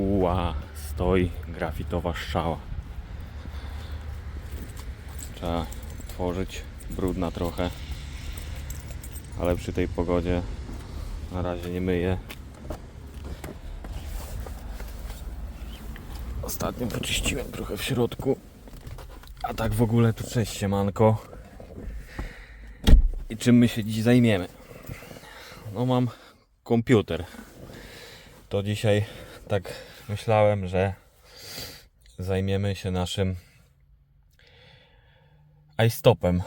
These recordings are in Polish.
Uła, stoi grafitowa strzała. Trzeba tworzyć, brudna trochę, ale przy tej pogodzie na razie nie myję. Ostatnio poczyściłem trochę w środku, a tak w ogóle to cześć siemanko. I czym my się dziś zajmiemy? No mam komputer. To dzisiaj tak myślałem, że zajmiemy się naszym iStopem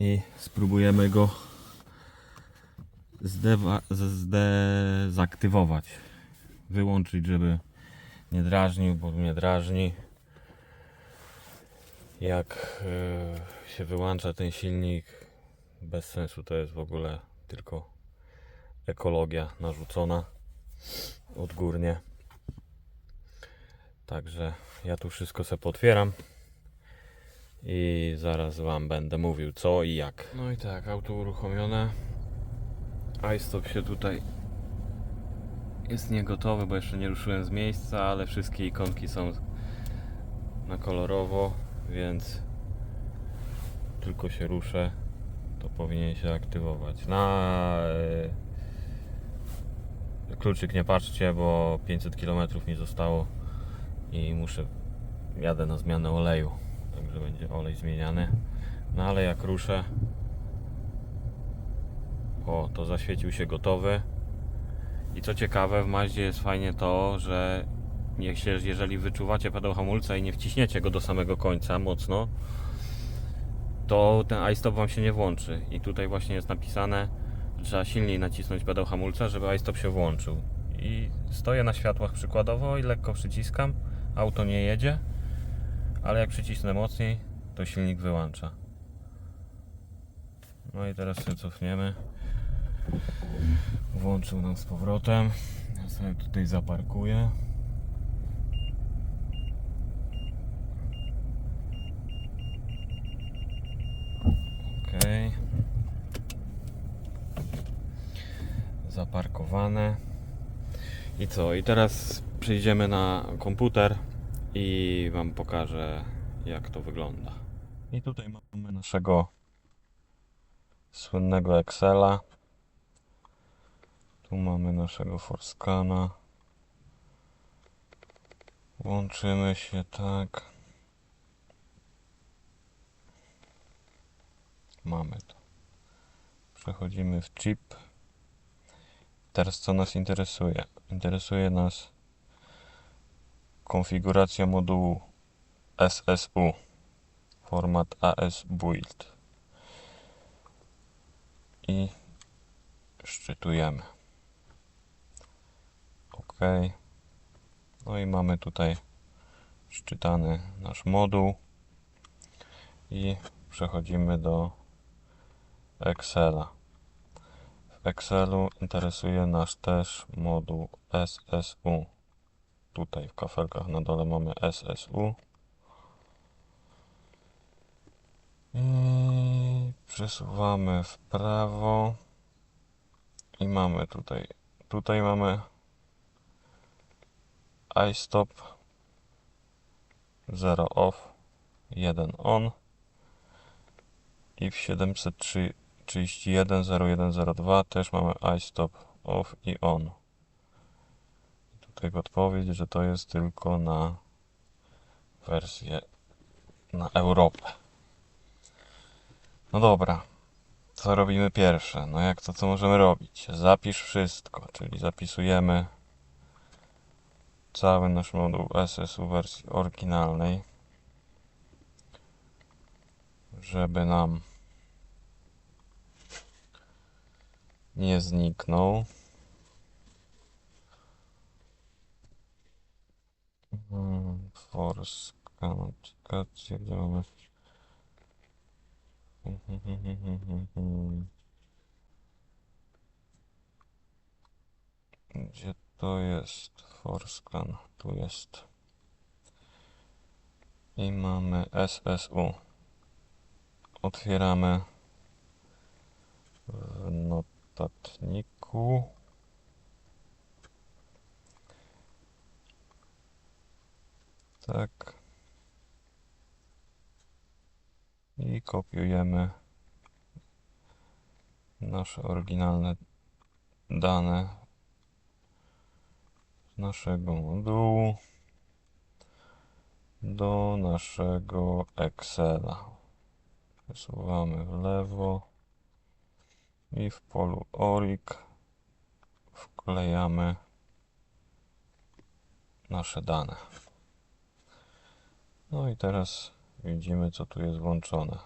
i spróbujemy go zdezaktywować. Wyłączyć, żeby nie drażnił, bo mnie drażni. Jak e, się wyłącza ten silnik, bez sensu to jest w ogóle tylko ekologia narzucona odgórnie. Także ja tu wszystko sobie potwieram i zaraz Wam będę mówił co i jak. No i tak, auto uruchomione. iStop się tutaj jest niegotowy, bo jeszcze nie ruszyłem z miejsca, ale wszystkie ikonki są na kolorowo, więc tylko się ruszę, to powinien się aktywować. Na e, kluczyk nie patrzcie, bo 500 km mi zostało i muszę, jadę na zmianę oleju, także będzie olej zmieniany. No ale jak ruszę, o, to zaświecił się gotowy. I co ciekawe, w Maździe jest fajnie to, że jeżeli wyczuwacie pedał hamulca i nie wciśniecie go do samego końca mocno, to ten iStop Wam się nie włączy. I tutaj właśnie jest napisane, że trzeba silniej nacisnąć pedał hamulca, żeby iStop się włączył. I stoję na światłach przykładowo i lekko przyciskam, auto nie jedzie, ale jak przycisnę mocniej, to silnik wyłącza. No i teraz się cofniemy. Włączył nam z powrotem. Ja sobie tutaj zaparkuję. Okej. Zaparkowane. I co? I teraz przejdziemy na komputer i Wam pokażę jak to wygląda. I tutaj mamy naszego słynnego Excela. Tu mamy naszego Forscana. Łączymy się tak. Mamy to. Przechodzimy w chip. Teraz co nas interesuje? Interesuje nas konfiguracja modułu SSU. Format AS Build. I szczytujemy. OK. No i mamy tutaj szczytany nasz moduł i przechodzimy do Excela. W Excelu interesuje nas też moduł SSU. Tutaj w kafelkach na dole mamy SSU. I przesuwamy w prawo. I mamy tutaj tutaj mamy iStop 0 off 1 on. I w 731 0102 też mamy iStop off i on Tutaj odpowiedź, że to jest tylko na wersję na Europę no dobra co robimy pierwsze? No jak to co możemy robić? Zapisz wszystko, czyli zapisujemy cały nasz moduł SSU wersji oryginalnej, żeby nam nie zniknął. Hmm, Force aplikacje, gdzie to jest? Forscan. Tu jest. I mamy SSU. Otwieramy w notatniku. Tak. I kopiujemy nasze oryginalne dane z naszego modułu do naszego Excela. Przesuwamy w lewo i w polu ORIG wklejamy nasze dane. No i teraz widzimy co tu jest włączone.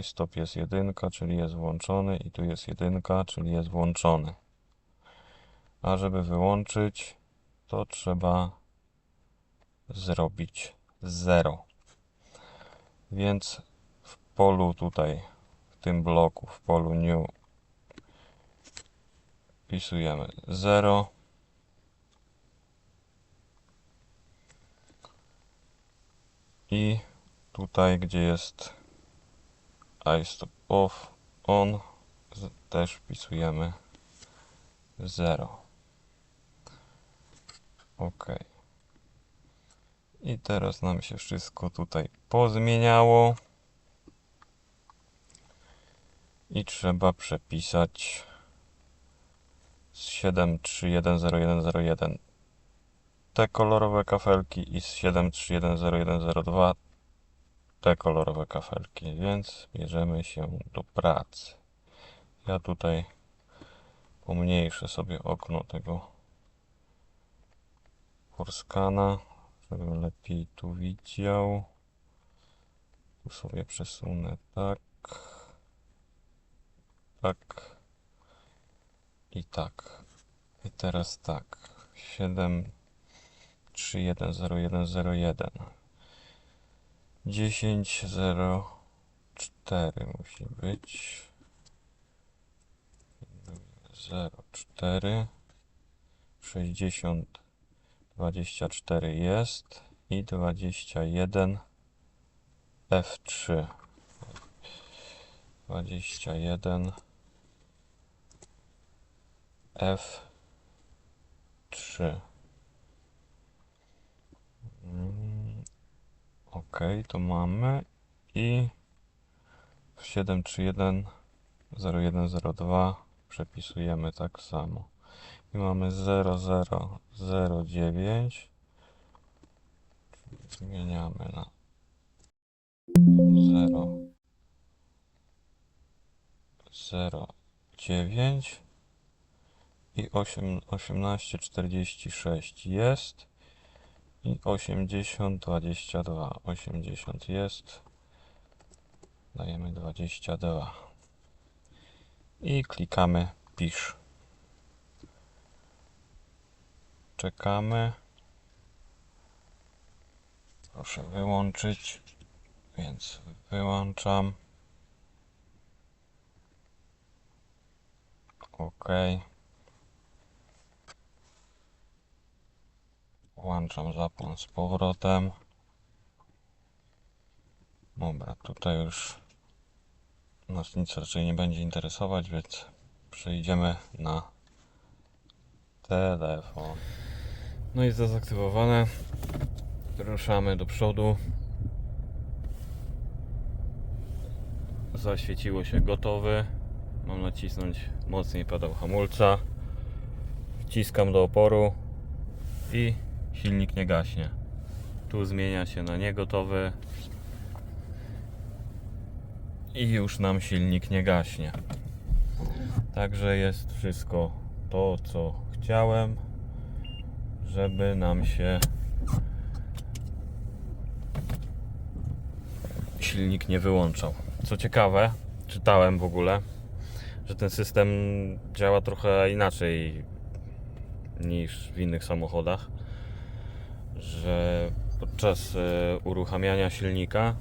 iStop jest jedynka, czyli jest włączony i tu jest jedynka, czyli jest włączony. A żeby wyłączyć, to trzeba zrobić 0. Więc w polu tutaj, w tym bloku, w polu new wpisujemy 0. I tutaj, gdzie jest iStop off, on, też wpisujemy 0. OK. I teraz nam się wszystko tutaj pozmieniało. I trzeba przepisać z 7310101 te kolorowe kafelki i z 7310102 te kolorowe kafelki, więc bierzemy się do pracy. Ja tutaj pomniejszę sobie okno tego Forskana, żebym lepiej tu widział. Tu sobie przesunę tak, tak i tak. I teraz tak. 7 3 1 0 1 0 1 10 0 4 musi być. 0 4 60 24 jest. I 21 F3 21 F3 Mm, Ok, to mamy i w 731 0102 przepisujemy tak samo. I mamy 0009 zmieniamy na 0 09 i 8, 1846 jest i 80 22 80 jest. Dajemy 22 i klikamy pisz. Czekamy. Proszę wyłączyć. Więc wyłączam. Ok włączam zapłon z powrotem. Dobra tutaj już nas nic raczej nie będzie interesować więc przejdziemy na telefon. No i dezaktywowane ruszamy do przodu. Zaświeciło się gotowy. Mam nacisnąć mocniej pedał hamulca. Wciskam do oporu i silnik nie gaśnie. Tu zmienia się na niegotowy i już nam silnik nie gaśnie. Także jest wszystko to co chciałem żeby nam się silnik nie wyłączał. Co ciekawe, czytałem w ogóle, że ten system działa trochę inaczej niż w innych samochodach, że podczas e, uruchamiania silnika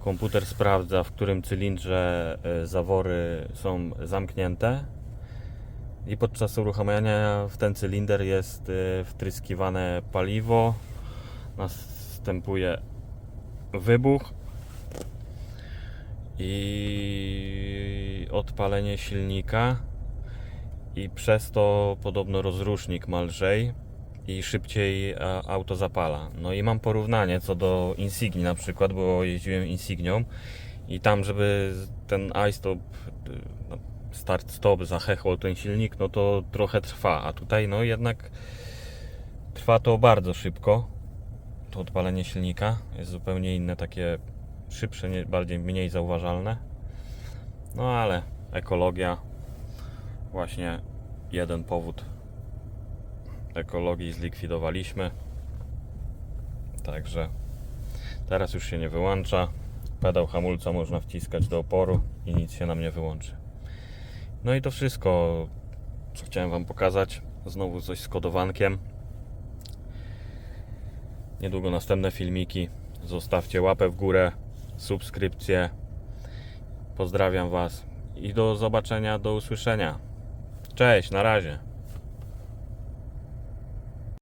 komputer sprawdza, w którym cylindrze e, zawory są zamknięte i podczas uruchamiania w ten cylinder jest e, wtryskiwane paliwo, następuje wybuch i odpalenie silnika i przez to podobno rozrusznik ma lżej i szybciej auto zapala. No i mam porównanie co do Insigni na przykład, bo jeździłem Insignią i tam, żeby ten iStop, no, start-stop zachechło ten silnik, no to trochę trwa, a tutaj no jednak trwa to bardzo szybko. To odpalenie silnika jest zupełnie inne, takie szybsze, bardziej mniej zauważalne. No ale ekologia, właśnie jeden powód ekologii zlikwidowaliśmy. Także teraz już się nie wyłącza. Pedał hamulca można wciskać do oporu i nic się nam nie wyłączy. No i to wszystko, co chciałem Wam pokazać. Znowu coś z kodowankiem. Niedługo następne filmiki. Zostawcie łapę w górę, subskrypcję. Pozdrawiam Was i do zobaczenia, do usłyszenia. Cześć, na razie.